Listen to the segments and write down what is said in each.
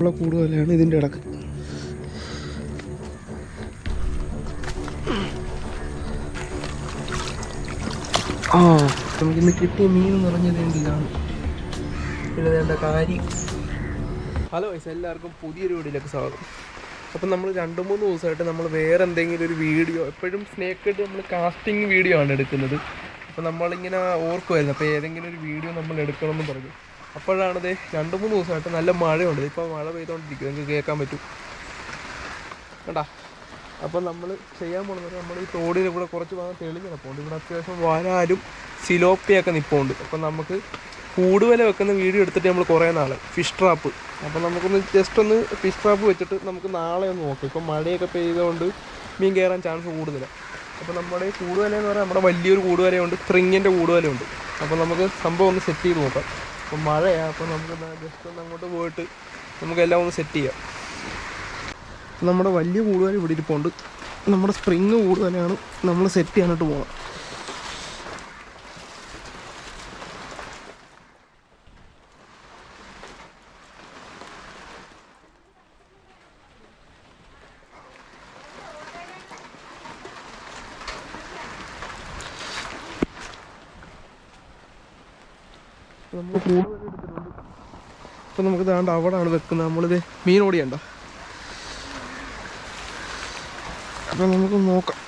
ഉള്ള കൂടുതലാണ് ഇതിന്റെ ഇടയ്ക്ക്. ആ നമുക്കിന്ന് കിട്ടിയ മീൻ എന്ന് പറഞ്ഞത് ഇതാണ് പിന്നെ വേണ്ട കാര്യം. ഹലോ വൈസ് എല്ലാവർക്കും പുതിയൊരു വീഡിയോയിലേക്ക് സ്വാഗതം. അപ്പം നമ്മൾ രണ്ട് മൂന്ന് ദിവസമായിട്ട് നമ്മൾ വേറെ എന്തെങ്കിലും ഒരു വീഡിയോ എപ്പോഴും സ്നേക്ക് നമ്മൾ കാസ്റ്റിംഗ് വീഡിയോ ആണ് എടുക്കുന്നത്. അപ്പോൾ നമ്മളിങ്ങനെ ഓർക്കുമായിരുന്നു അപ്പോൾ ഏതെങ്കിലും ഒരു വീഡിയോ നമ്മൾ എടുക്കണമെന്ന് പറഞ്ഞു. അപ്പോഴാണത് രണ്ട് മൂന്ന് ദിവസമായിട്ട് നല്ല മഴയുണ്ട്. ഇപ്പോൾ മഴ പെയ്തുകൊണ്ടിരിക്കും നിങ്ങൾക്ക് കേൾക്കാൻ പറ്റും. കേട്ടാ അപ്പം നമ്മൾ ചെയ്യാൻ പോകുന്നത് നമ്മൾ ഈ തോടിൽ ഇവിടെ കുറച്ച് ഭാഗം തെളിഞ്ഞ് കിടപ്പുണ്ട്. ഇവിടെ അത്യാവശ്യം വരാലും സിലോപ്പിയൊക്കെ നിൽപ്പുണ്ട് അപ്പം നമുക്ക് കൂടുതൽ വെക്കുന്ന വീഡിയോ എടുത്തിട്ട് നമ്മൾ കുറേ നാൾ ഫിഷ് ട്രാപ്പ്. അപ്പം നമുക്കൊന്ന് ജസ്റ്റ് ഒന്ന് ഫിഷ് ട്രാപ്പ് വെച്ചിട്ട് നമുക്ക് നാളെ ഒന്ന് നോക്കാം. ഇപ്പം മഴയൊക്കെ പെയ്തുകൊണ്ട് മീൻ കയറാൻ ചാൻസ് കൂടുതലാണ് അപ്പോൾ നമ്മുടെ കൂടുവല എന്ന് പറഞ്ഞാൽ നമ്മുടെ വലിയൊരു കൂടുവലയുണ്ട്. സ്പ്രിങ്ങിന്റെ കൂടുവലയുണ്ട്. അപ്പോൾ നമുക്ക് സംഭവം ഒന്ന് സെറ്റ് ചെയ്ത് നോക്കാം. അപ്പം മഴയാണ് അപ്പോൾ നമുക്ക് ജസ്റ്റ് ഒന്ന് അങ്ങോട്ട് പോയിട്ട് നമുക്കെല്ലാം ഒന്ന് സെറ്റ് ചെയ്യാം. നമ്മുടെ വലിയ കൂടുതൽ ഇവിടെ ഇരിപ്പുണ്ട്. നമ്മുടെ സ്പ്രിങ് കൂടുതലാണ് നമ്മൾ സെറ്റ് ചെയ്യാനായിട്ട് പോകണം നമ്മൾ കൂടുതൽ എടുത്തിട്ടുണ്ട് അപ്പം നമുക്ക് ദാണ്ട് അവിടെയാണ് വെക്കുന്നത്. നമ്മളിത് മീൻ ഓടിയണ്ട അപ്പം നമുക്ക് നോക്കാം.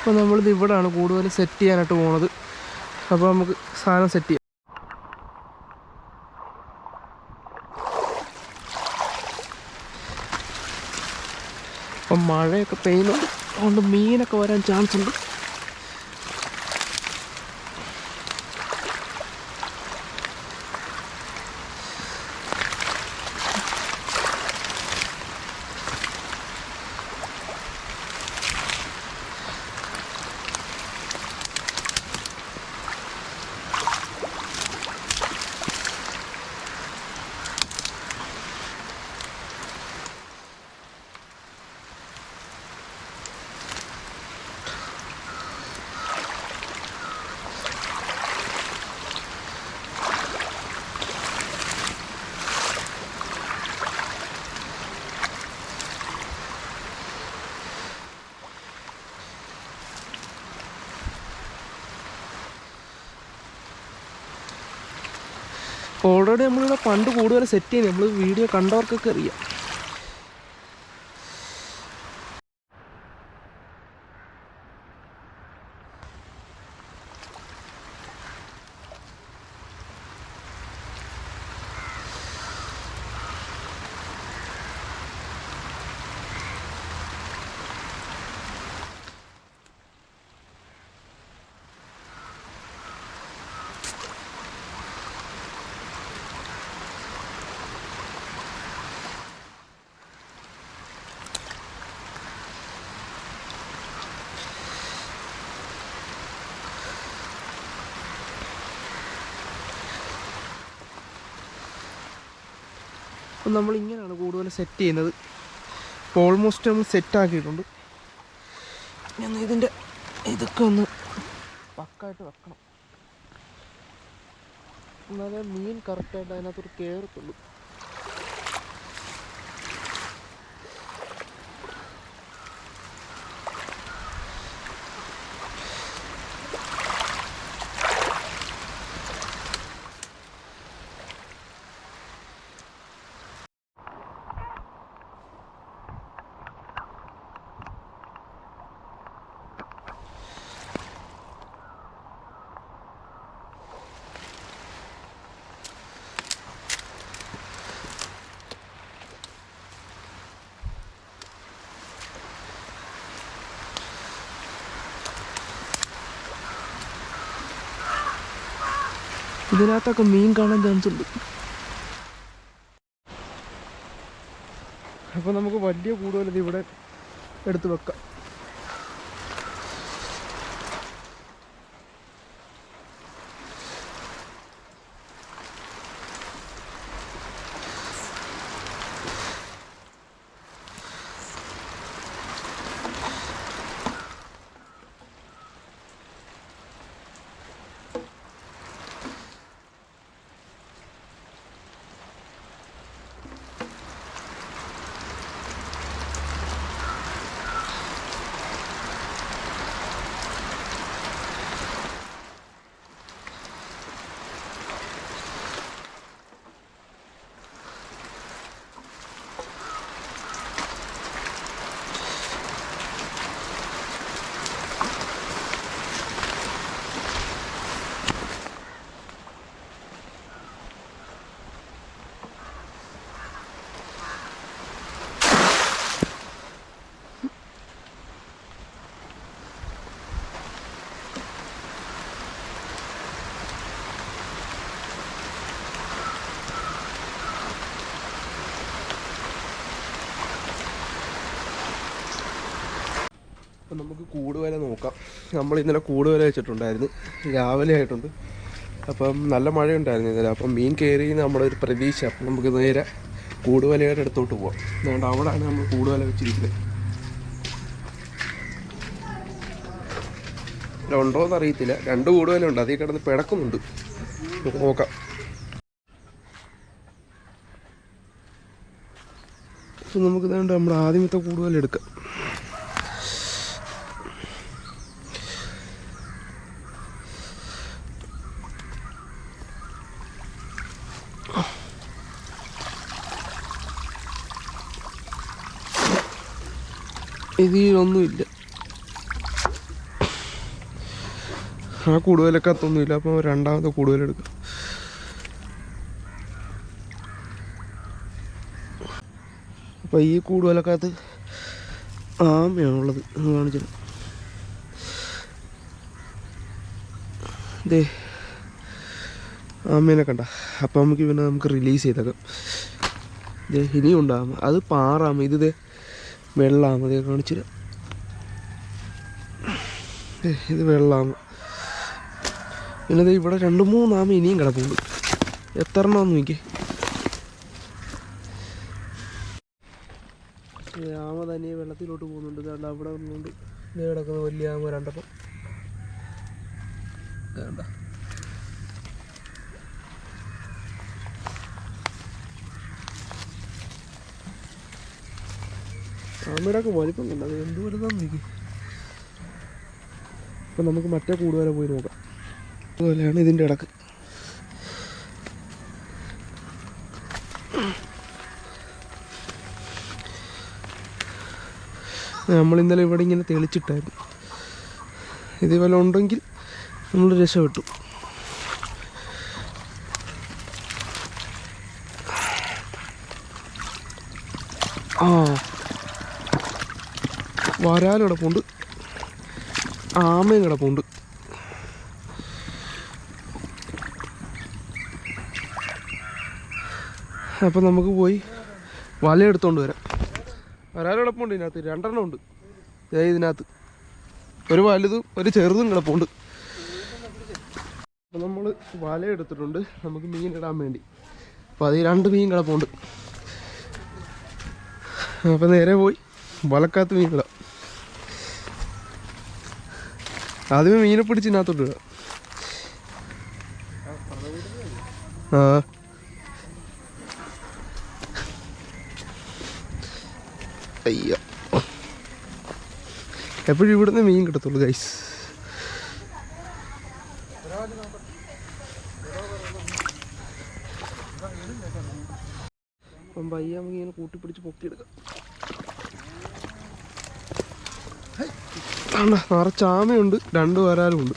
അപ്പോൾ നമ്മളിത് ഇവിടെയാണ് കൂടുതൽ സെറ്റ് ചെയ്യാനായിട്ട് പോണത്. അപ്പോൾ നമുക്ക് സാധനം സെറ്റ് ചെയ്യാം. അപ്പം മഴയൊക്കെ പെയ്യുന്നുണ്ട് അതുകൊണ്ട് മീനൊക്കെ വരാൻ ചാൻസ് ഉണ്ട്. ഓൾറെഡി നമ്മളിവിടെ പണ്ട് കൂടുതൽ സെറ്റ് ചെയ്യുന്നത് നമ്മൾ വീഡിയോ കണ്ടവർക്കൊക്കെ അറിയാം. അപ്പം നമ്മൾ ഇങ്ങനെയാണ് കൂടുതൽ സെറ്റ് ചെയ്യുന്നത്. ഇപ്പോൾ ഓൾമോസ്റ്റ് നമ്മൾ സെറ്റ് ആക്കിയിട്ടുണ്ട്. ഞാൻ ഇതിന്റെ ഇതൊക്കെ ഒന്ന് പക്കായിട്ട് വെക്കണം. എന്നാലേ മീൻ കറക്റ്റായിട്ട് അതിനകത്തൊരു കയറത്തുള്ളൂ ഇതിനകത്തൊക്കെ മീൻ കാണാൻ ചാൻസ് ഉണ്ട്. അപ്പോൾ നമുക്ക് വലിയ കൂടുതൽ ഇത് ഇവിടെ എടുത്ത് വെക്കാം. നമുക്ക് കൂടുതൽ നോക്കാം. നമ്മൾ ഇന്നലെ കൂടുതൽ വെച്ചിട്ടുണ്ടായിരുന്നു. രാവിലെ ആയിട്ടുണ്ട്. അപ്പം നല്ല മഴയുണ്ടായിരുന്നു ഇന്നലെ. അപ്പം മീൻ കയറി നമ്മുടെ ഒരു പ്രതീക്ഷ. അപ്പം നമുക്ക് നേരെ കൂടുവലയുടെ അടുത്തോട്ട് പോവാം. അതുകൊണ്ട് അവിടെയാണ് നമ്മൾ കൂടുവല വെച്ചിരിക്കുന്നത്. ഉണ്ടോയെന്ന് അറിയത്തില്ല. രണ്ട് കൂടുവലുണ്ട് അതിൽ കിടന്ന് പിടക്കുന്നുണ്ട്. നോക്കാം. നമുക്ക് ഇതുകൊണ്ട് നമ്മുടെ ആദ്യമത്തെ കൂടുതൽ എടുക്കാം. ഇതിലൊന്നുമില്ല ആ കൂടുതലൊക്കെ അത്തൊന്നുമില്ല അപ്പോൾ രണ്ടാമത്തെ കൂടുതലെടുക്കാം അപ്പോൾ ഈ കൂടുതലൊക്കകത്ത് ആമയാണുള്ളത് എന്ന് കാണിച്ചത് ദേ ആമേനെ കണ്ട. അപ്പം നമുക്ക് പിന്നെ നമുക്ക് റിലീസ് ചെയ്തേക്കാം. ഇതേ ഇനിയും ഉണ്ടാകും അത് പാറാമ. ഇത് ഇതേ വെള്ളാമ ദേ കാണിച്ചില്ല. ദേ ഇത് വെള്ളമാണ് പിന്നെ ഇവിടെ രണ്ട് മൂന്നാമ ഇനിയും കിടപ്പുണ്ട്. എത്ര എണ്ണമെന്ന് നോക്കി ആമ തന്നെ വെള്ളത്തിലോട്ട് പോകുന്നുണ്ട്. ഇതാണ്ട് അവിടെ വന്നുകൊണ്ട് ഇത് കിടക്കുന്ന വലിയ ആമ രണ്ടപ്പം വേണ്ട ആമയുടെ ഒക്കെ വലിപ്പം കണ്ടത് എന്ത് വലുതാന്ന് നോക്കി അപ്പം നമുക്ക് മറ്റേ കൂടുതൽ പോയി നോക്കാം. അതുപോലെയാണ് ഇതിന്റെ ഇടയ്ക്ക്. നമ്മൾ ഇന്നലെ ഇവിടെ ഇങ്ങനെ തെളിച്ചിട്ടായിരുന്നു. ഇതേപോലെ ഉണ്ടെങ്കിൽ നമ്മൾ രക്ഷപ്പെട്ടു. ആ. വരാൽ കിടപ്പുണ്ട് ആമയും കിടപ്പുണ്ട് അപ്പം നമുക്ക് പോയി വല എടുത്തോണ്ട് വരാം. വരാൽ കിടപ്പുണ്ട് ഇതിനകത്ത് രണ്ടെണ്ണം ഉണ്ട്. ദേ ഇതിനകത്ത്. ഒരു വലുതും ഒരു ചെറുതും കിടപ്പുണ്ട് അപ്പം നമ്മൾ വല എടുത്തിട്ടുണ്ട്. നമുക്ക് മീൻ ഇടാൻ വേണ്ടി. അപ്പോൾ അത് രണ്ട് മീൻ കിടപ്പുണ്ട് അപ്പം നേരെ പോയി വലക്കാത്ത മീൻ ഇടാം. ആദ്യമേ മീനെ പിടിച്ച് ഇതിനകത്തോട്ട് ഇടാം ആ. അയ്യോ. എപ്പോഴും ഇവിടുന്ന് മീൻ കിട്ടത്തുള്ളൂ ഗൈസ് അപ്പം പയ്യ നമുക്ക് ഇങ്ങനെ കൂട്ടിപ്പിടിച്ച് പൊക്കിയെടുക്കാം. ആണ്ട നിറച്ച് ആമയുണ്ട് രണ്ട് വരാലും ഉണ്ട്.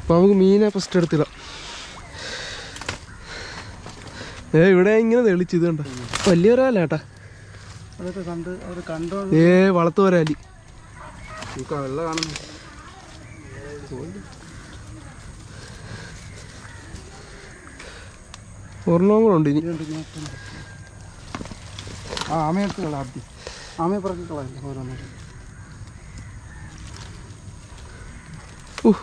അപ്പം നമുക്ക് മീനെ ഫസ്റ്റ് എടുത്തില്ല ഏ ഇവിടെ ഇങ്ങനെ തെളിച്ച് ഇത് കണ്ട? വലിയ അതൊക്കെ കണ്ടോ ഏ വളർത്തു വരാലി. വെള്ളം കാണുന്നു ഒരെണ്ണം കൂടെ ഉണ്ട് ഇനി. ആമയെടുത്ത് കളാം ആമയെ പറക്കി കളയാം ഓരോന്നും ഉഹ്.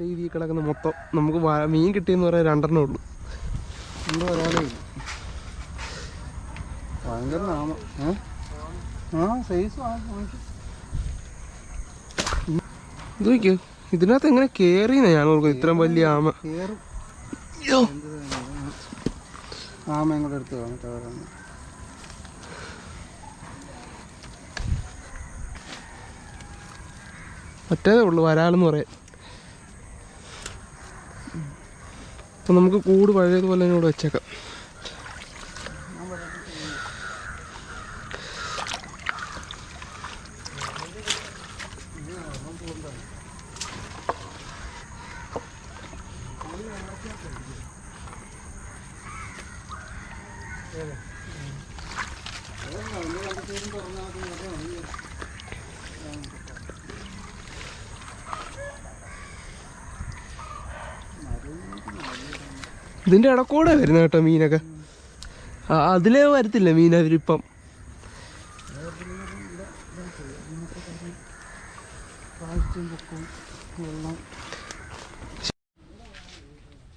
ദൈവീ കിടക്കുന്നത് മൊത്തം. നമുക്ക് മീൻ കിട്ടിയെന്ന് പറയാൻ രണ്ടെണ്ണേ ഉള്ളൂ. എന്തോ ഒരാളേ? ഇല്ല ഭയങ്കര ആ സൈസ് ഇത് നോക്കിയോ? ഇതിനകത്ത് എങ്ങനെ കേറിന്ന് ഞാൻ ഓർക്കും ഇത്രയും വലിയ ആമ. കേറും. ആമ കൂടെ എടുത്ത് കാണും മറ്റേതേ ഉള്ളൂ വരാലെന്ന് പറയാൻ അപ്പം നമുക്ക് കൂട് പഴയതുപോലെ തന്നെ ഇവിടെ വെച്ചേക്കാം. ഇതിന്റെ ഇടക്കൂടെ വരുന്ന കേട്ടോ മീനൊക്കെ. അതിലേ വരത്തില്ല മീൻ അവരിപ്പം.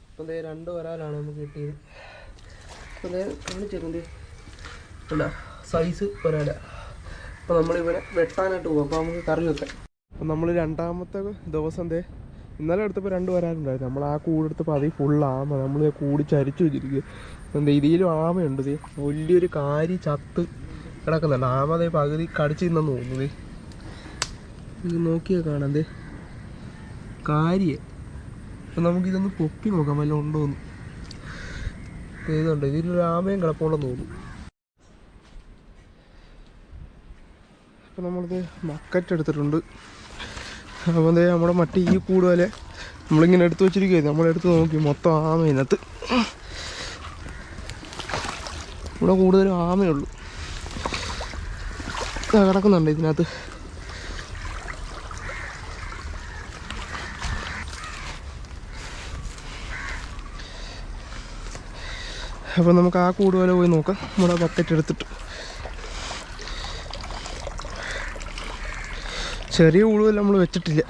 ഇപ്പം രണ്ട് ഒരാളാണ് നമുക്ക് കിട്ടിയത്. അപ്പം ദേ കാണിച്ചേക്കും അല്ല സൈസ് ഒരാല. അപ്പം നമ്മളിവനെ വെട്ടാനായിട്ട് പോകും അപ്പോൾ നമുക്ക് കറി വെക്കാം. അപ്പം നമ്മൾ രണ്ടാമത്തെ ദിവസം ദേ ഇന്നലെ എടുത്തപ്പോൾ രണ്ട് വരാനുണ്ടായിരുന്നു. നമ്മൾ ആ കൂടെടുത്തപ്പോൾ അതിൽ ഫുൾ ആമ. നമ്മൾ കൂടി ചരിച്ചു വെച്ചിരിക്കുക എന്താ ഇതിലും ആമയുണ്ട് ദേ. വലിയൊരു കാരി ചത്ത് കിടക്കുന്നുണ്ട്. ആമ അതേ പകുതി കടിച്ചു തിന്നെന്ന് തോന്നുന്നത് ഇത് നോക്കിയാൽ കാണാം കാരിയെ. അപ്പം നമുക്കിതൊന്ന് പൊക്കി നോക്കാം. വല്ല ഉണ്ടോന്ന് ഇതുണ്ട്. ഇതിലൊരു ആമയും കിടപ്പുണ്ടെന്ന് തോന്നുന്നു. അപ്പം നമ്മളിത് മക്കറ്റ് എടുത്തിട്ടുണ്ട്. അപ്പോൾ ദേ നമ്മുടെ മറ്റേ ഈ കൂട് പോലെ നമ്മളിങ്ങനെ എടുത്ത് വെച്ചിരിക്കുകയായിരുന്നു നമ്മളെടുത്ത് നോക്കി മൊത്തം ആമ ഇതിനകത്ത്. ഇവിടെ കൂടുതലും ആമയുള്ളൂ കിടക്കുന്നുണ്ട് ഇതിനകത്ത്. അപ്പോൾ നമുക്ക് ആ കൂട് പോയി നോക്കാം. നമ്മുടെ ബക്കറ്റ് എടുത്തിട്ട്. ചെറിയ കൂടുവല്ല നമ്മൾ വെച്ചിട്ടില്ല.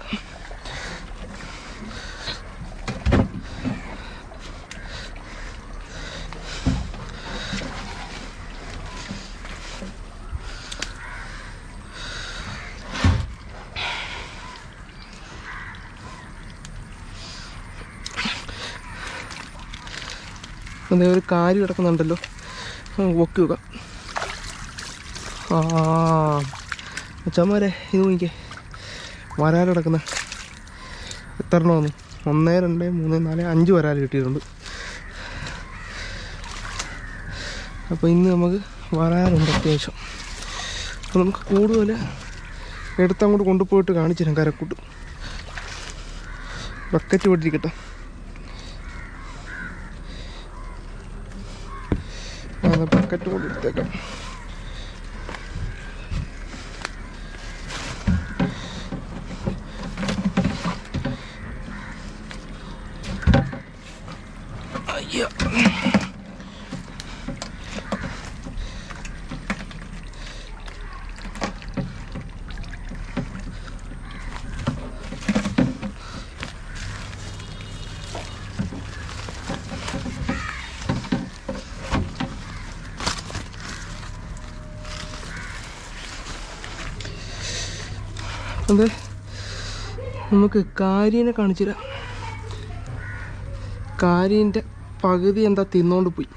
അതേ ഒരു കാര്യം കിടക്കുന്നുണ്ടല്ലോ? ഓക്കെ വെക്കാം ആ അച്ഛന്മാരെ ഇത് നോക്കിക്കേ. വരാൽ കിടക്കുന്ന എത്ര എണ്ണമാണ് ഒന്ന് രണ്ട് മൂന്ന് നാല് അഞ്ച് വരാൽ കിട്ടിയിട്ടുണ്ട്. അപ്പോൾ ഇന്ന് നമുക്ക് വരാലുണ്ട് അത്യാവശ്യം. അപ്പോൾ നമുക്ക് കൂടുതൽ എടുത്തങ്ങോട്ട് കൊണ്ടുപോയിട്ട് കാണിച്ചു തരാം കരക്കൂട്ട്. ബക്കറ്റ് പൊട്ടിരിക്കട്ടെ. ബക്കറ്റ് കൊണ്ട് എടുത്തേക്കാം. അത് നമുക്ക് കാരീനെ കാണിച്ചു തരാം കാരീന്റെ പകുതി എന്താ തിന്നോണ്ട് പോയി.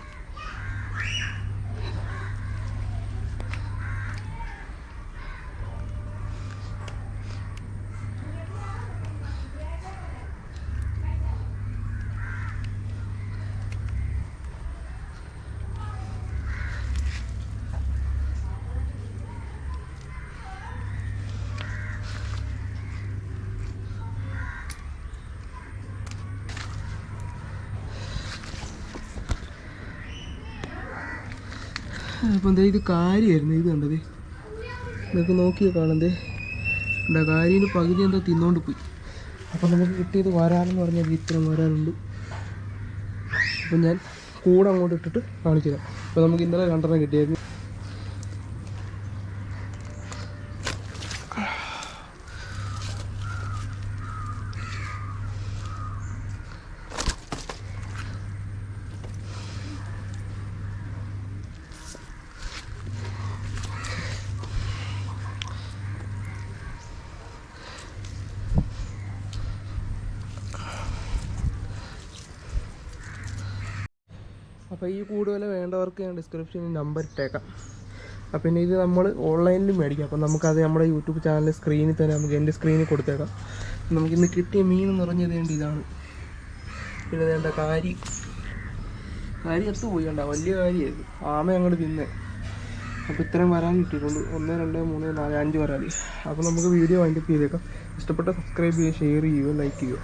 അപ്പം എന്താ ഇത് കാര്യമായിരുന്നു ഇത് കണ്ടത്. ഇതൊക്കെ നോക്കിയാൽ കാണണ്ടേ. എന്താ കാര്യന് പകുതി എന്താ തിന്നോണ്ട് പോയി. അപ്പം നമുക്ക് കിട്ടിയത് വരാനെന്ന് പറഞ്ഞാൽ ഇത്തരം വരാനുണ്ട്. അപ്പം ഞാൻ കൂടെ അങ്ങോട്ട് ഇട്ടിട്ട് കാണിച്ചു തരാം അപ്പോൾ നമുക്ക് ഇന്നലെ രണ്ടെണ്ണം കിട്ടിയായിരുന്നു. അപ്പോൾ ഈ കൂടുതൽ വേണ്ടവർക്ക് ഞാൻ ഡിസ്ക്രിപ്ഷനിൽ നമ്പർ ഇട്ടേക്കാം. അപ്പോൾ പിന്നെ ഇത് നമ്മൾ ഓൺലൈനിൽ മേടിക്കാം. അപ്പോൾ നമുക്കത് നമ്മുടെ യൂട്യൂബ് ചാനൽ സ്ക്രീനിൽ തന്നെ നമുക്ക് എന്റെ സ്ക്രീനിൽ കൊടുത്തേക്കാം. നമുക്കിന്ന് കിട്ടിയ മീൻ എന്ന് പറഞ്ഞത് വേണ്ടി ഇതാണ്. പിന്നെ വേണ്ട കാരി. കാരി എത്തു പോയി കണ്ട? വലിയ കാര്യമായിരുന്നു ആമ അങ്ങോട്ട് തിന്നേ. അപ്പോൾ ഇത്രയും വരാൻ കിട്ടിയിട്ടുണ്ട്. ഒന്ന് രണ്ട് മൂന്ന് നാല് അഞ്ച് വരാൻ അപ്പോൾ നമുക്ക് വീഡിയോ വൈൻഡപ്പ് ചെയ്തേക്കാം. ഇഷ്ടപ്പെട്ട സബ്സ്ക്രൈബ് ചെയ്യുക ഷെയർ ചെയ്യുക ലൈക്ക് ചെയ്യുക.